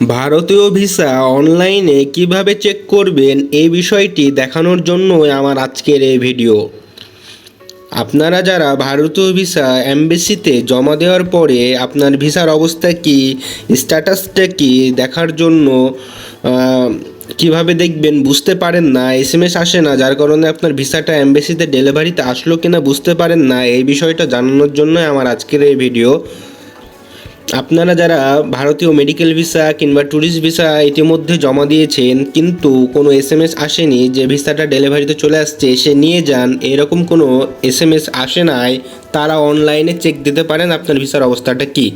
ভারতীয় ভিসা অনলাইনে কীভাবে চেক করবেন এই বিষয়টি দেখানোর জন্যই আমার আজকের এই ভিডিও। আপনারা যারা ভারতীয় ভিসা অ্যাম্বাসিতে জমা দেওয়ার পরে আপনার ভিসার অবস্থা কি, স্ট্যাটাসটা কি দেখার জন্য কীভাবে দেখবেন বুঝতে পারেন না এস এম এস আসে না, যার কারণে আপনার ভিসাটা অ্যাম্বাসিতে ডেলিভারিতে আসলো কিনা বুঝতে পারেন না, এই বিষয়টা জানানোর জন্যই আমার আজকের এই ভিডিও। আপনারা যারা ভারতীয় মেডিকেল ভিসা কিংবা ট্যুরিস্ট ভিসা ইতিমধ্যে জমা দিয়েছেন, কিন্তু কোনো এস এম এস আসেনি, যে ভিসাটা ডেলিভারিতে চলে আসছে, সে নিয়ে যান, এরকম কোনো এস এম এস আসে নাই, তারা অনলাইনে চেক দিতে পারেন আপনার ভিসার অবস্থাটা কি।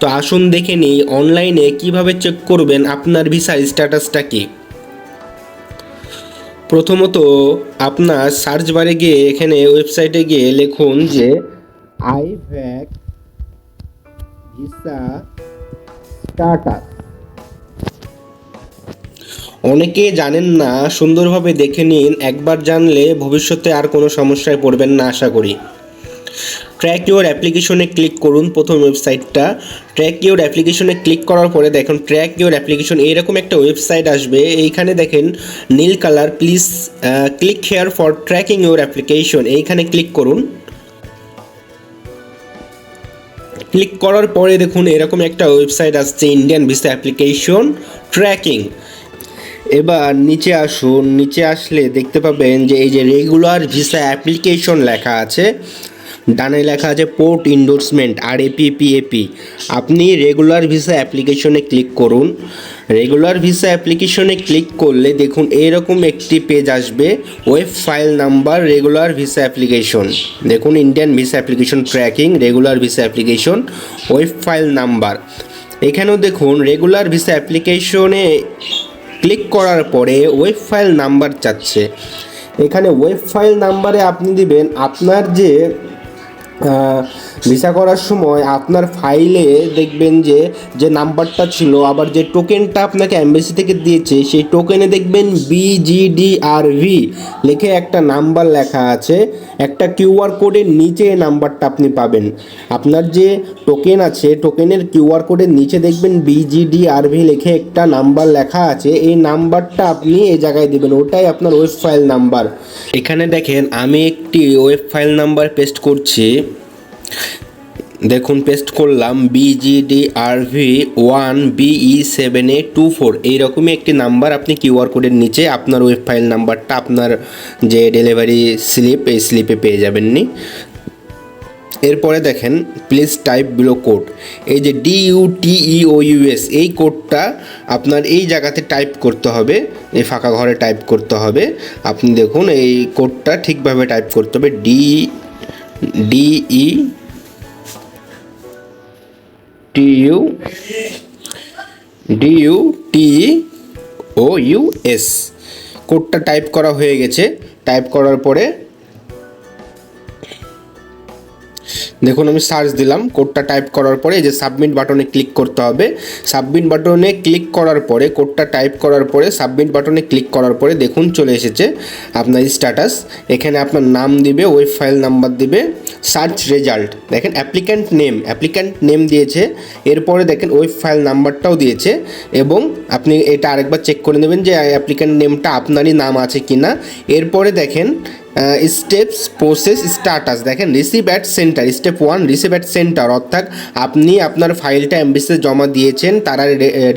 তো আসুন দেখে নিই অনলাইনে কীভাবে চেক করবেন আপনার ভিসার স্ট্যাটাসটা কি। প্রথমত, আপনার সার্চ বারে গিয়ে এখানে ওয়েবসাইটে গিয়ে লিখুন যে আই ভ্যাক ভিসা স্টার্টাস অনেকে জানেন না, সুন্দরভাবে দেখে নিন, একবার জানলে ভবিষ্যতে আর কোনো সমস্যায় পড়বেন না আশা করি। ট্র্যাক ইউর অ্যাপ্লিকেশনে ক্লিক করুন প্রথম ওয়েবসাইটটা ট্র্যাক ইউর অ্যাপ্লিকেশনে ক্লিক করার পরে দেখুন ট্র্যাক ইউর অ্যাপ্লিকেশন এইরকম একটা ওয়েবসাইট আসবে। এইখানে দেখেন, নীল colour please click here for tracking your application এইখানে ক্লিক করুন। ক্লিক করার পরে দেখুন এরকম একটা ওয়েবসাইট আসছে ইন্ডিয়ান ভিসা অ্যাপ্লিকেশন ট্র্যাকিং এবার নিচে আসুন, নিচে আসলে দেখতে পাবেন যে এই যে রেগুলার ভিসা অ্যাপ্লিকেশন লেখা আছে ডানে লেখা আছে পোর্ট ইন্ডোর্সমেন্ট আর এপি পিএপি আপনি রেগুলার ভিসা অ্যাপ্লিকেশনে ক্লিক করুন। রেগুলার ভিসা অ্যাপ্লিকেশনে ক্লিক করলে দেখুন এরকম একটি পেজ আসবে, web file number, regular visa application. দেখুন Indian visa application tracking, regular visa application, web file number. এখানেও দেখুন রেগুলার ভিসা অ্যাপ্লিকেশনে ক্লিক করার পরে ওয়েব ফাইল নাম্বার চাচ্ছে। এখানে ওয়েব ফাইল নাম্বারে আপনি দিবেন আপনার যে ভিসা করার সময় আপনার ফাইলে দেখবেন যে যে নাম্বারটা ছিল, আবার যে টোকেনটা আপনাকে অ্যাম্বাসি থেকে দিয়েছে, সেই টোকেনে দেখবেন বিজিডিআরভি লিখে একটা নাম্বার লেখা আছে। একটা কিউআর কোডের নিচে এই নাম্বারটা আপনি পাবেন। আপনার যে টোকেন আছে টোকেনের কিউআর কোডের নিচে দেখবেন বিজিডিআরভি লিখে একটা নাম্বার লেখা আছে। এই নাম্বারটা আপনি এই জায়গায় দেবেন, ওটাই আপনার ওয়েব ফাইল নাম্বার এখানে দেখেন, আমি একটি ওয়েব ফাইল নাম্বার পেস্ট করছি। দেখুন পেস্ট করলাম BGD R V one BE seven A two four এইরকমই একটি নাম্বার আপনি কিউআর কোডের নিচে আপনার ওয়েব ফাইল নাম্বারটা আপনার যে ডেলিভারি স্লিপ এই স্লিপে পেয়ে যাবেননি। এরপরে দেখেন প্লিজ টাইপ বিলো কোড এই যে D U T E O US এই কোডটা আপনার এই জায়গাতে টাইপ করতে হবে, এই ফাঁকা ঘরে টাইপ করতে হবে। আপনি দেখুন, এই কোডটা ঠিকভাবে টাইপ করতে হবে D D E T U D U T O U S কোডটা টাইপ করা হয়ে গেছে টাইপ করার পরে দেখুন, আমি সার্চ দিলাম কোডটা টাইপ করার পরে এই যে সাবমিট বাটনে ক্লিক করতে হবে। সাবমিট বাটনে ক্লিক করার পরে কোডটা টাইপ করার পরে সাবমিট বাটনে ক্লিক করার পরে দেখুন, চলে এসেছে আপনার স্ট্যাটাস এখানে আপনার নাম দিবে ওয়েব ফাইল নাম্বার দিবে সার্চ রেজাল্ট দেখেন অ্যাপ্লিক্যান্ট নেম অ্যাপ্লিক্যান্ট নেম দিয়েছে। এরপরে দেখেন ওয়েব ফাইল নাম্বারটাও দিয়েছে এবং আপনি এটা আরেকবার চেক করে নেবেন যে অ্যাপ্লিক্যান্ট নেমটা আপনারই নাম আছে কি না এরপরে দেখেন স্টেপস প্রসেস স্টার্টাস দেখেন receive at centre step one receive at centre অর্থাৎ আপনি আপনার ফাইলটা এমবিসিতে জমা দিয়েছেন, তারা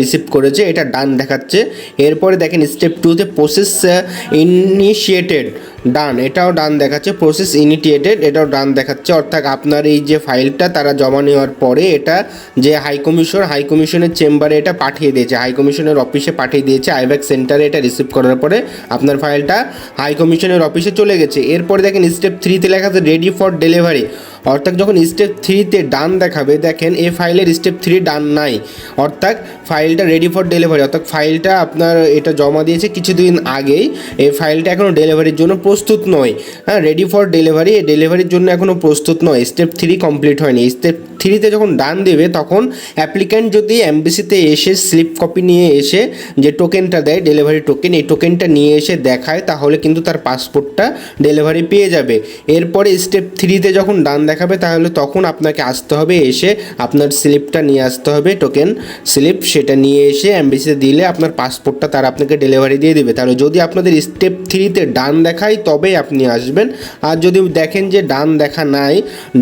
রিসিভ করেছে, এটা ডান দেখাচ্ছে। এরপরে দেখেন স্টেপ টুতে প্রসেস ইনিশিয়েটেড ডান এটাও ডান দেখাচ্ছে প্রসেস ইনিটিয়েটেড এটাও ডান দেখাচ্ছে। অর্থাৎ আপনার এই যে ফাইলটা তারা জমা নেওয়ার পরে এটা যে হাই কমিশন চেম্বারে এটা পাঠিয়ে দিয়েছে। হাইকমিশনের অফিসে পাঠিয়ে দিয়েছে। আইব্যাক সেন্টারে এটা রিসিভ করার পরে আপনার ফাইলটা হাই কমিশনের অফিসে চলে গেছে। এরপরে দেখেন স্টেপ থ্রিতে লেখা আছে রেডি ফর ডেলিভারি অর্থাৎ যখন স্টেপ থ্রিতে ডান দেখাবে, দেখেন এই ফাইলের স্টেপ থ্রি ডান নাই। অর্থাৎ ফাইলটা রেডি ফর ডেলিভারি অর্থাৎ ফাইলটা আপনার এটা জমা দিয়েছে কিছুদিন আগেই। এই ফাইলটা এখনও ডেলিভারির জন্য প্রস্তুত নয়। হ্যাঁ রেডি ফর ডেলিভারি ডেলিভারির জন্য এখনও প্রস্তুত নয়। স্টেপ থ্রি কমপ্লিট হয়নি। স্টেপ থ্রিতে যখন ডান দেবে, তখন অ্যাপ্লিক্যান্ট যদি এমবিসিতে এসে স্লিপ কপি নিয়ে এসে যে টোকেনটা দেয় ডেলিভারি টোকেন এই টোকেনটা নিয়ে এসে দেখায়, তাহলে কিন্তু তার পাসপোর্টটা ডেলিভারি পেয়ে যাবে। এরপরে স্টেপ থ্রিতে যখন ডান দেখাবে, তাহলে তখন আপনাকে আসতে হবে, এসে আপনার স্লিপটা নিয়ে আসতে হবে টোকেন স্লিপ সেটা নিয়ে এসে এমবিসিতে দিলে আপনার পাসপোর্টটা তারা আপনাকে ডেলিভারি দিয়ে দেবে। তাহলে যদি আপনাদের স্টেপ থ্রিতে ডান দেখায়, তবেই আপনি আসবেন। আর যদি দেখেন যে ডান দেখা নাই,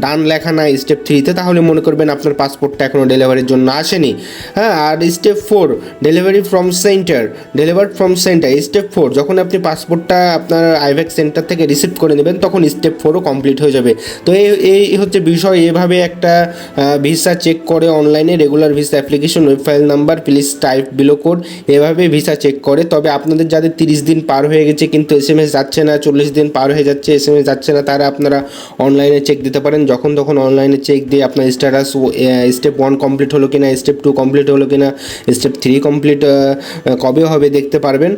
ডান লেখা নাই স্টেপ থ্রিতে তাহলে মনে করবেন আপনার পাসপোর্টটা এখনও ডেলিভারির জন্য আসেনি। হ্যাঁ আর step four delivery from centre deliver from centre step four যখন আপনি পাসপোর্টটা আপনার আইভ্যাক সেন্টার থেকে রিসিভ করে নেবেন, তখন স্টেপ ফোরও কমপ্লিট হয়ে যাবে। তো এই এই হচ্ছে বিষয় এভাবে একটা ভিসা চেক করে অনলাইনে regular visa application web file number please type below code এভাবে ভিসা চেক করে। তবে আপনাদের যাদের তিরিশ দিন পার হয়ে গেছে কিন্তু এস এম এস যাচ্ছে না, চল্লিশ দিন পার হয়ে যাচ্ছে এস এম এস যাচ্ছে না, তারা আপনারা অনলাইনে চেক দিতে পারেন। যখন তখন অনলাইনে চেক দিয়ে আপনার স্ট্যাটাস স্টেপ ওয়ান কমপ্লিট হলো কিনা স্টেপ টু কমপ্লিট হলো কিনা স্টেপ থ্রি কমপ্লিট কবে হবে দেখতে পারবেন।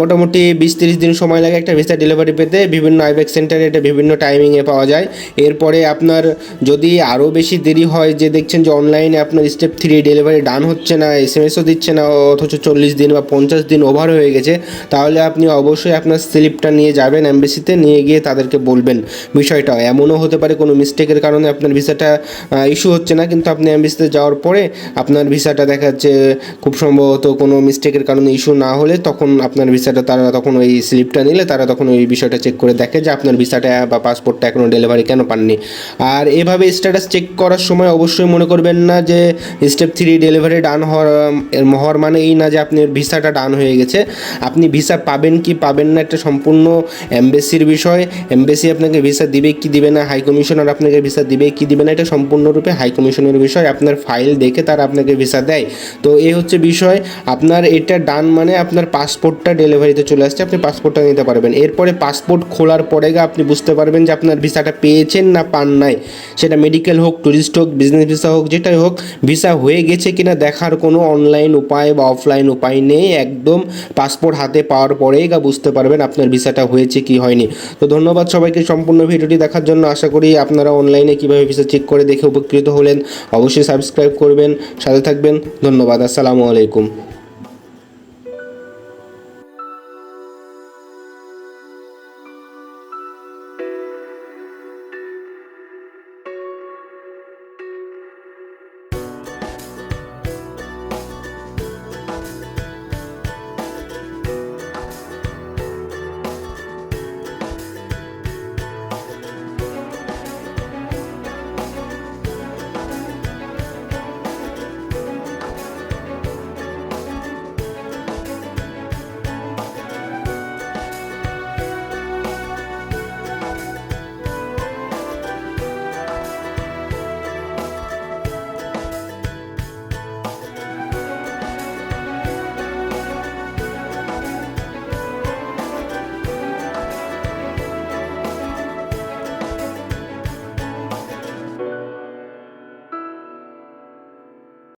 মোটামুটি বিশ তিরিশ দিন সময় লাগে একটা ভিসা ডেলিভারি পেতে। বিভিন্ন আইবেক সেন্টারে এটা বিভিন্ন টাইমিংয়ে পাওয়া যায়। এরপরে আপনার যদি আরও বেশি দেরি হয় যে দেখছেন যে অনলাইনে আপনার স্টেপ থ্রি ডেলিভারি ডান হচ্ছে না এস এম এসও দিচ্ছে না, অথচ চল্লিশ দিন বা পঞ্চাশ দিন ওভার হয়ে গেছে, তাহলে আপনি অবশ্যই আপনার স্লিপটা নিয়ে যাবেন অ্যাম্বাসিতে নিয়ে গিয়ে তাদেরকে বলবেন বিষয়টা। এমনও হতে পারে কোনো মিস্টেকের কারণে আপনার ভিসাটা ইস্যু হচ্ছে না, কিন্তু আপনি অ্যাম্বাসিতে যাওয়ার পরে আপনার ভিসাটা দেখা যাচ্ছে খুব সম্ভবত কোনো মিস্টেকের কারণে ইস্যু না হলে তখন আপনার ভিসাটা তারা তখন ওই স্লিপটা নিলে তারা তখন ওই বিষয়টা চেক করে দেখে যে আপনার ভিসাটা বা পাসপোর্টটা এখনও ডেলিভারি কেন পাননি। আর এভাবে স্ট্যাটাস চেক করার সময় অবশ্যই মনে করবেন না যে স্টেপ থ্রি ডেলিভারি ডান হওয়ার হওয়ার মানে এই না যে আপনার ভিসাটা ডান হয়ে গেছে। আপনি ভিসা পাবেন কি পাবেন না এটা সম্পূর্ণ এমবেসির বিষয়। এমবেসি আপনাকে ভিসা দিবে কি দিবে না হাই কমিশনার আপনাকে ভিসা দিবে কি দিবে না, এটা সম্পূর্ণরূপে হাই কমিশনের বিষয়। আপনার ফাইল দেখে তারা আপনাকে ভিসা দেয়। তো এই হচ্ছে বিষয়। আপনার এটা ডান মানে আপনার পাসপোর্টটা ডেলিভারিতে চলে আসছে, আপনি পাসপোর্টটা নিতে পারবেন। এরপরে পাসপোর্ট খোলার পরে আপনি বুঝতে পারবেন যে আপনার ভিসাটা পেয়েছেন না পান নাই। সেটা মেডিকেল হোক ট্যুরিস্ট হোক বিজনেস ভিসা হোক, যেটাই হোক ভিসা হয়ে গেছে কিনা দেখার কোনো অনলাইন উপায় বা অফলাইন উপায় নেই। একদম পাসপোর্ট হাতে পাওয়ার পরেই গা বুঝতে পারবেন আপনার ভিসাটা হয়েছে কি হয়নি। তো ধন্যবাদ সবাইকে সম্পূর্ণ ভিডিওটি দেখার জন্য। আশা করি আপনারা অনলাইনে কীভাবে ভিসা চেক করে দেখে উপকৃত হলেন, অবশ্যই সাবস্ক্রাইব করবেন। সাথে থাকবেন। ধন্যবাদ। আসসালামু আলাইকুম।